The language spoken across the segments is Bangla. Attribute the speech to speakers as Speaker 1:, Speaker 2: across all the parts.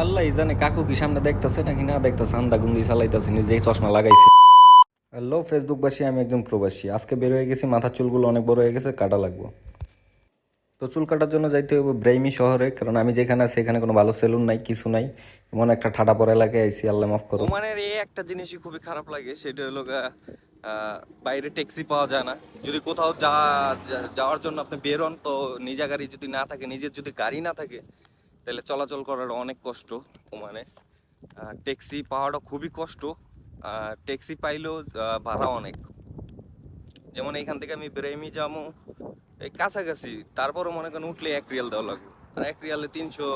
Speaker 1: আল্লাহ জানে কাকু কি সামনে দেখতেছে নাকি না দেখতেছে, আন্দা গুন্দি চালাইতেছে, নিজেই চশমা লাগাইছে। হ্যালো ফেসবুকবাসী আমি একজন প্রবাসী। আজকে বের হয়ে গেছি, মাথার চুলগুলো অনেক বড় হয়ে গেছে, কাটা লাগবো। তো চুল কাটার জন্য যাইতে হবে ব্রাইমি শহরে, কারণ আমি যেখানে আছি, এখানে কোনো ভালো সেলুন নাই, কিছু নাই। এমন একটা ঠাডা পড়া এলাকায় আইসি আল্লাহ মাফ করো
Speaker 2: মানে এই একটা জিনিসই খুবই খারাপ লাগে, সেটা হলো বাইরে ট্যাক্সি পাওয়া যায় না। যদি কোথাও যা- যাওয়ার জন্য আপনি বেরোন তো নিজা গাড়ি যদি না থাকে, নিজের যদি গাড়ি না থাকে তাহলে চলাচল করার অনেক কষ্ট ওমানে। ট্যাক্সি পাওয়াটা খুবই কষ্ট। ট্যাক্সি পাইলেও ভাড়া অনেক। যেমন এখান থেকে আমি ব্রেমি যাব, এই কাছাকাছি। তারপরও মনে করেন উঠলে এক রিয়াল দেওয়া লাগবে। আর এক রিয়ালে তিনশো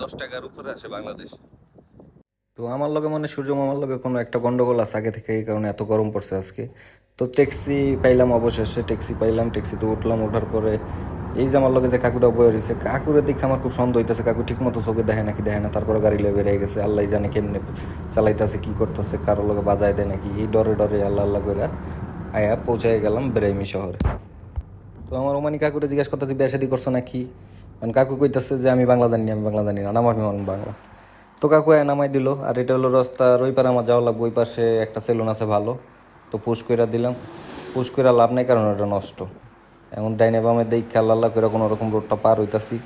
Speaker 2: দশ টাকার উপরে আসে বাংলাদেশ।
Speaker 1: তো আমার লগে মনে সূর্য মামার লগে কোনো একটা গন্ডগোল আছে আগে থেকে, এই কারণে এত গরম পড়ছে আজকে। তো ট্যাক্সি পাইলাম অবশেষে, ট্যাক্সি পাইলাম, ট্যাক্সিতে উঠলাম, ওঠার পরে এই যে আমার লগে যে কাকুটা বয়ে রয়েছে কাকুরের দিকে আমার খুব সন্দেহ হইতেছে, কাকু ঠিক মতো চোখে দেখে নাকি দেখে না, তারপরে গাড়ি লয়ে বেরিয়ে গেছে, আল্লাহ জানে কেমনে চালাইতেছে, কি করতেছে, কারও লগে বাজায় দেয় নাকি, এই ডরে ডরে আল্লাহ আল্লাহ করে আয়া পৌঁছায় গেলাম বেরাইমি শহরে। তো আমার ওমানি কাকুরে জিজ্ঞাসা করতেছি, বিয়ে শাদি করছ নাকি? কারণ কাকু কইতাছে যে আমি বাংলা জানি আমি বাংলা জানি না নাম আমি বাংলা। তো কাকু এ নামাই দিল, আর এটা হলো রাস্তার ওই পারে আমার যাওয়া লাগবে, ওই পাশে একটা সেলুন আছে ভালো, তো পুশ কইরা দিলাম। পুশ কইরা লাভ নাই, কারণ ওটা নষ্ট। এখন ডাইনে বামে দেখে আল্লাহ আল্লাহ করে কোনো রকম রোডটা পার হইতাছি।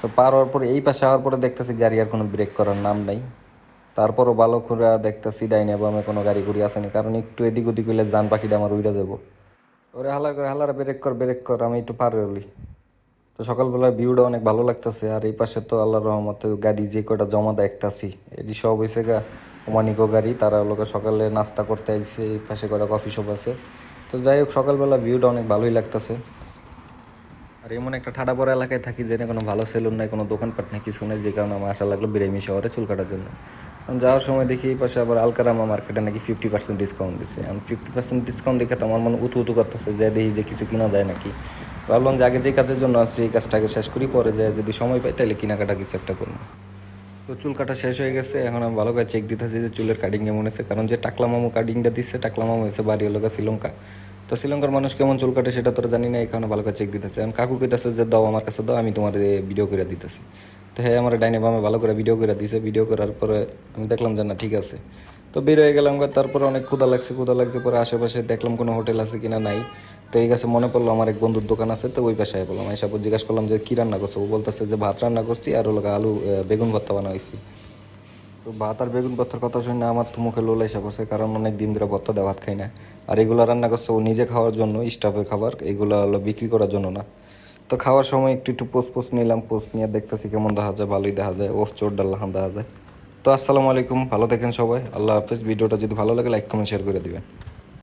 Speaker 1: তো পার হওয়ার পরে এই পাশে হওয়ার পরে দেখতেছি গাড়ি আর কোনো ব্রেক করার নাম নাই। তারপরও ভালো করে দেখতেছি ডাইনে বামে কোনো গাড়ি গুড়ি আসেনি কারণ একটু এদিক ওদিক হইলে যান পাখিটা আমার উইরা যাব। ওরে হালার করে, হালার ব্রেক কর ব্রেক কর, আমি একটু পার হলি তো সকালবেলার ভিউটা অনেক ভালো লাগতেছে, আর এই পাশে তো আল্লাহর রহমতে গাড়ি যে কটা জমা দেখতাছি, এটি সব হয়েছে গা, ওমানিকো গাড়ি, তারা লোকে সকালে নাস্তা করতে আইছে, এই পাশে কটা কফি শপ আছে। তো যাই হোক, সকালবেলা ভিউটা অনেক ভালোই লাগতেছে। আর এমন একটা ঠাডা পড়া এলাকায় থাকি যেখানে কোনো ভালো সেলুন নাই, কোনো দোকানপাট নেই, কিছু নেই, যে কারণে আমার আশা লাগল বিরামি শহরে চুল কাটার জন্য। কারণ যাওয়ার সময় দেখি এই পাশে আবার আলকারামা মার্কেটে নাকি ফিফটি পার্সেন্ট ডিসকাউন্ট দিচ্ছে আমি ফিফটি পার্সেন্ট ডিসকাউন্ট দেখে তো আমার মনে উতু উতু করতেছে যে দেখি যে কিছু কিনা যায় নাকি। ভাবলাম যে আগে যে কাজের জন্য আসছি এই কাজটা আগে শেষ করি, পরে যায় যদি সময় পাই তাহলে কেনাকাটা কিছু একটা করব। তো চুল কাটা শেষ হয়ে গেছে, এখন আমি ভালো করে চেক দিতেছি যে চুলের কাটিং কেমন হয়েছে। কারণ যে টাকলা মামু কাটিংটা দিচ্ছে টাকলা মামু হয়েছে বাড়ি গা শ্রীলঙ্কা। তো শ্রীলঙ্কার মানুষ কেমন চুল কাটে সেটা তোরা জানি না কারণে ভালো করে চেক দিতেছে। এখন কাকু কইতাছে যে, দাও আমার কাছে দাও, আমি তোমার ভিডিও করে দিতেছি। তো হ্যাঁ আমার ডাইনে বামে ভালো করে ভিডিও করে দিছে। ভিডিও করার পরে আমি দেখলাম যে, না, ঠিক আছে। তো বের হয়ে গেলাম তারপরে অনেক ক্ষুদা লাগছে ক্ষুদা লাগছে, পরে আশেপাশে দেখলাম কোনো হোটেল আছে কিনা নাই। তো এই কাছে মনে পড়ল আমার এক বন্ধুর দোকান আছে, তো ওই পাশে বললাম এসব জিজ্ঞাসা করলাম যে কী রান্না করছ? ও বলতেছে যে ভাত রান্না করছি আর হলো আলু বেগুন ভর্তা বানা হয়েছি তো ভাত আর বেগুন ভর্তার কথা শুনে আমার তো মুখে লোলা এসে পড়ছে, কারণ অনেক দিন ধরে ভর্তা দেওয়া ভাত খাই না। আর এগুলো রান্না করছে ও নিজে খাওয়ার জন্য, স্টাফের খাবার, এগুলো হলো বিক্রি করার জন্য না। তো খাওয়ার সময় একটু একটু পোস্ট পোস্ট নিলাম, পোস্ট নিয়ে দেখতেছি কেমন দেখা যায়, ভালোই দেখা যায় ওর চোর ডাল্লাহান দেখা যায়। তো আসসালামু আলাইকুম, ভালো থাকেন সবাই, আল্লাহ হাফেজ। ভিডিওটা যদি ভালো লাগে, লাইক, কমেন্ট, শেয়ার করে দিবেন।